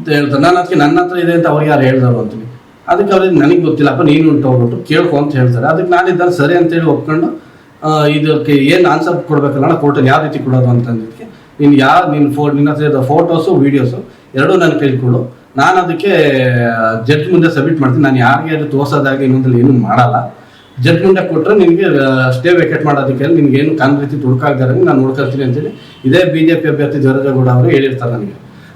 ಅಂತ ಹೇಳ್ತಾರೆ. ನಾನು ಅದಕ್ಕೆ ನನ್ನ ಹತ್ರ ಇದೆ ಅಂತ ಅವ್ರಿಗೆ ಯಾರು ಹೇಳ್ದಾರು ಅಂತೀವಿ. ಅದಕ್ಕೆ ಅವ್ರಿಗೆ ನನಗೆ ಗೊತ್ತಿಲ್ಲಪ್ಪ ನೀನು ಉಂಟು ಹೋಗ್ಬಿಟ್ಟು ಕೇಳ್ಕೊ ಅಂತ ಹೇಳ್ತಾರೆ. ಅದಕ್ಕೆ ನಾನಿದ್ದಾನೆ ಸರಿ ಅಂತೇಳಿ ಒಪ್ಕೊಂಡು ಇದಕ್ಕೆ ಏನು ಆನ್ಸರ್ ಕೊಡ್ಬೇಕಲ್ಲ ಕೋರ್ಟಲ್ಲಿ ಯಾವ ರೀತಿ ಕೊಡೋದು ಅಂತಂದಿದ್ದಕ್ಕೆ ನೀನು ಯಾರು ನಿನ್ನ ಫೋ, ನಿನ್ನ ಹತ್ರ ಇರೋ ಫೋಟೋಸು ವೀಡಿಯೋಸು ಎರಡೂ ನಾನು ಕೈಲಿ ಕೊಡು. ನಾನು ಅದಕ್ಕೆ ಜಡ್ಜ್ ಮುಂದೆ ಸಬ್ಮಿಟ್ ಮಾಡ್ತೀನಿ. ನಾನು ಯಾರಿಗೆ ಅದು ತೋರ್ಸೋದಾಗಲಿ ಇನ್ನೊಂದಲ್ಲಿ ಏನೂ ಮಾಡಲ್ಲ. ಜಡ್ಜ್ ಮುಂದೆ ಕೊಟ್ಟರೆ ನಿನಗೆ ಸ್ಟೇ ವೆಕೇಟ್ ಮಾಡೋದಕ್ಕೆ ನಿಮ್ಗೆ ಏನು ಕಾನ್ ರೀತಿ ತುಡುಕಾಗ್ದಾರೆ ನಾನು ನೋಡ್ಕೊಳ್ತೀನಿ ಅಂತೇಳಿ ಇದೇ ಬಿ ಜೆ ಪಿ ಅಭ್ಯರ್ಥಿ ದೇವರಾಜೇಗೌಡ ಅವರು ಹೇಳಿರ್ತಾರೆ ನನಗೆ.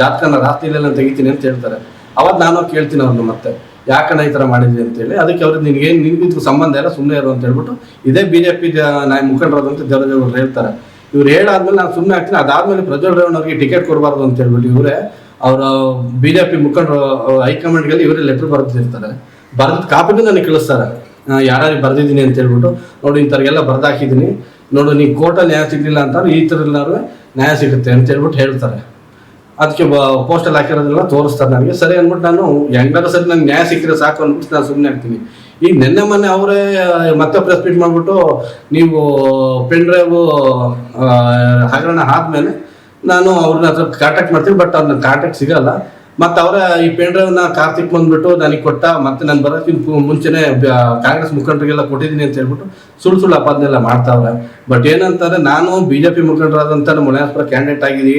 ಜಾತಕನ ರಾತ್ರಿಲೆಲ್ಲ ತೆಗಿತೀನಿ ಅಂತ ಹೇಳ್ತಾರೆ. ಅವತ್ತು ನಾನು ಕೇಳ್ತೀನಿ ಅವ್ರನ್ನ ಮತ್ತೆ, ಯಾಕಣ್ಣ ಈ ಥರ ಮಾಡಿದ್ವಿ ಅಂತೇಳಿ ಅದಕ್ಕೆ ಅವ್ರಿಗೆ ನಿನಗೆ ಏನು ನಿನ್ಗಿದ್ಕು ಸಂಬಂಧ ಇಲ್ಲ ಸುಮ್ಮನೆ ಇರು ಅಂತ ಹೇಳ್ಬಿಟ್ಟು ಇದೇ ಬಿ ಜೆ ಪಿ ನಾಯ ಮುಖಂಡರಾದಂಥ ದೇವರಾಜೇಗೌಡರು ಹೇಳ್ತಾರೆ. ಇವ್ರು ಹೇಳಾದ್ಮೇಲೆ ನಾನು ಸುಮ್ಮನೆ ಆಗ್ತೀನಿ. ಅದಾದ್ಮೇಲೆ ಪ್ರಜ್ವಲ್ ರೇವಣ್ಣ ಟಿಕೆಟ್ ಕೊಡಬಾರ್ದು ಅಂತ ಹೇಳ್ಬಿಟ್ಟು ಇವರೇ, ಅವರ ಬಿ ಜೆ ಪಿ ಮುಖಂಡರು ಹೈಕಮಾಂಡ್ಗೆ ಇವರೇ ಲೆಟರ್ ಬರೆದಿರ್ತಾರೆ ಬರೆದ ಕಾಪಿನೂ ನನಗೆ ಕಳಿಸ್ತಾರೆ. ಯಾರ್ಯಾರಿಗೆ ಬರೆದಿದ್ದೀನಿ ಅಂತ ಹೇಳ್ಬಿಟ್ಟು, ನೋಡಿ ಇಂಥವ್ರಿಗೆಲ್ಲ ಬರ್ದಾಕಿದ್ದೀನಿ. ನೋಡು, ನೀ ಕೋರ್ಟಲ್ಲಿ ನ್ಯಾಯ ಸಿಗಲಿಲ್ಲ ಅಂತ ಈ ಥರ ನ್ಯಾಯ ಸಿಗುತ್ತೆ ಅಂತ ಹೇಳ್ಬಿಟ್ಟು ಹೇಳ್ತಾರೆ. ಅದಕ್ಕೆ ಪೋಸ್ಟಲ್ಲಿ ಹಾಕಿರೋದೆಲ್ಲ ತೋರಿಸ್ತಾರೆ ನನಗೆ. ಸರಿ ಅಂದ್ಬಿಟ್ಟು ನಾನು ಹೆಂಗಾದ್ರೂ ಸರಿ ನಂಗೆ ನ್ಯಾಯ ಸಿಕ್ಕಿದ್ರೆ ಸಾಕು ಅಂದ್ಬಿಟ್ಟು ನಾನು ಸುಮ್ಮನೆ ಆಗ್ತೀನಿ ಈಗ ನಿನ್ನೆ ಮೊನ್ನೆ ಅವರೇ ಮತ್ತೆ ಪ್ರೆಸ್ ಮೀಟ್ ಮಾಡಿಬಿಟ್ಟು ನೀವು ಪೆನ್ ಡ್ರೈವ್ ಹಗರಣ ಆದ್ಮೇಲೆ ನಾನು ಅವ್ರನ್ನ ಹತ್ರ ಕಾಂಟ್ಯಾಕ್ಟ್ ಮಾಡ್ತೀನಿ ಬಟ್ ಅವ್ರನ್ನ ಕಾಂಟ್ಯಾಕ್ಟ್ ಸಿಗಲ್ಲ. ಮತ್ತು ಅವರ ಈ ಪೆನ್ ಡ್ರೈವ್ನ ಕಾರ್ತಿಕ್ ಬಂದ್ಬಿಟ್ಟು ನನಗೆ ಕೊಟ್ಟ, ಮತ್ತೆ ನಾನು ಬರೋಕ್ಕಿಂತ ಮುಂಚೆನೆ ಕಾಂಗ್ರೆಸ್ ಮುಖಂಡರಿಗೆಲ್ಲ ಕೊಟ್ಟಿದ್ದೀನಿ ಅಂತ ಹೇಳ್ಬಿಟ್ಟು ಸುಳ್ಳು ಸುಳ್ಳು ಅಪಾದನೆಲ್ಲ ಮಾಡ್ತಾವ್ರೆ. ಬಟ್ ಏನಂತಾರೆ ನಾನು ಬಿ ಜೆ ಪಿ ಮುಖಂಡರಾದಂಥ ಮುನಿಯಾಸ್ಪುರ ಕ್ಯಾಂಡಿಡೇಟ್ ಆಗಿದ್ದೀನಿ.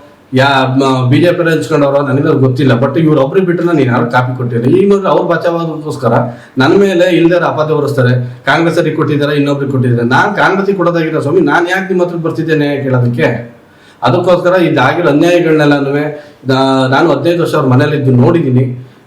ಯಾ ಬಿ ಜೆ ಪಿ ಹಂಚ್ಕೊಂಡವ್ರ ನನಗೆ ಗೊತ್ತಿಲ್ಲ. ಬಟ್ ಇವ್ರು ಒಬ್ರಿಗೆ ಬಿಟ್ಟು ನಾನು ಯಾರು ಕಾಪಿ ಕೊಟ್ಟಿಲ್ಲ. ಈಗ ಅವ್ರು ಬಚಾವಾದಕ್ಕೋಸ್ಕರ ನನ್ನ ಮೇಲೆ ಇಲ್ದಾರ ಅಪಾದ ಹೊರಿಸ್ತಾರೆ. ಕಾಂಗ್ರೆಸ್ ಅವ್ರಿಗೆ ಕೊಟ್ಟಿದ್ದಾರೆ, ಇನ್ನೊಬ್ರಿಗೆ ಕೊಟ್ಟಿದ್ದಾರೆ. ನಾನು ಕಾಂಗ್ರೆಸ್ಗೆ ಕೊಡೋದಾಗಿಲ್ಲ ಸ್ವಾಮಿ, ನಾನು ಯಾಕೆ ನಿಮ್ಮ ಹತ್ರ ಬರ್ತಿದ್ದೇನೆ ಕೇಳೋದಕ್ಕೆ? ಅದಕ್ಕೋಸ್ಕರ ಇದಾಗಿರೋ ಅನ್ಯಾಯಗಳನ್ನೆಲ್ಲನೂ ನಾನು ಹದಿನೈದು ವರ್ಷ ಅವ್ರ ಮನೇಲಿದ್ದು ನೋಡಿದ್ದೀನಿ.